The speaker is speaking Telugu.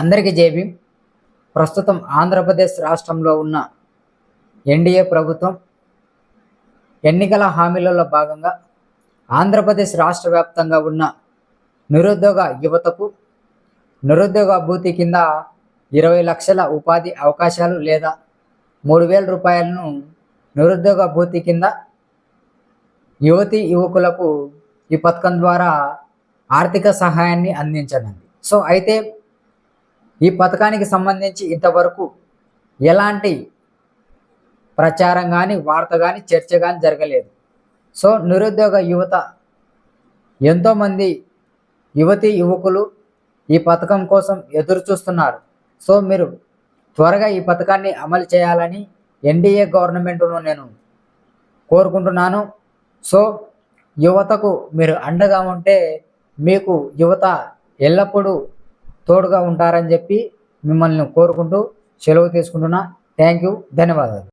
అందరికీ జేబీ. ప్రస్తుతం ఆంధ్రప్రదేశ్ రాష్ట్రంలో ఉన్న ఎన్డీఏ ప్రభుత్వం ఎన్నికల హామీలలో భాగంగా ఆంధ్రప్రదేశ్ రాష్ట్ర వ్యాప్తంగా ఉన్న నిరుద్యోగ యువతకు నిరుద్యోగ భూతి కింద ఇరవై లక్షల ఉపాధి అవకాశాలు లేదా మూడు వేల రూపాయలను నిరుద్యోగ భూతి కింద యువతి యువకులకు ఈ పథకం ద్వారా ఆర్థిక సహాయాన్ని అందించనుంది. సో అయితే ఈ పథకానికి సంబంధించి ఇంతవరకు ఎలాంటి ప్రచారం కానీ వార్త కానీ చర్చ కానీ జరగలేదు. సో నిరుద్యోగ యువత ఎంతోమంది యువతి యువకులు ఈ పథకం కోసం ఎదురు చూస్తున్నారు సో మీరు త్వరగా ఈ పథకాన్ని అమలు చేయాలని ఎన్డీఏ గవర్నమెంట్ను నేను కోరుకుంటున్నాను. సో యువతకు మీరు అండగా ఉంటే మీకు యువత ఎల్లప్పుడూ తోడుగా ఉంటారని చెప్పి మిమ్మల్ని కోరుకుంటూ సెలవు తీసుకుంటున్నా. Thank you. ధన్యవాదాలు.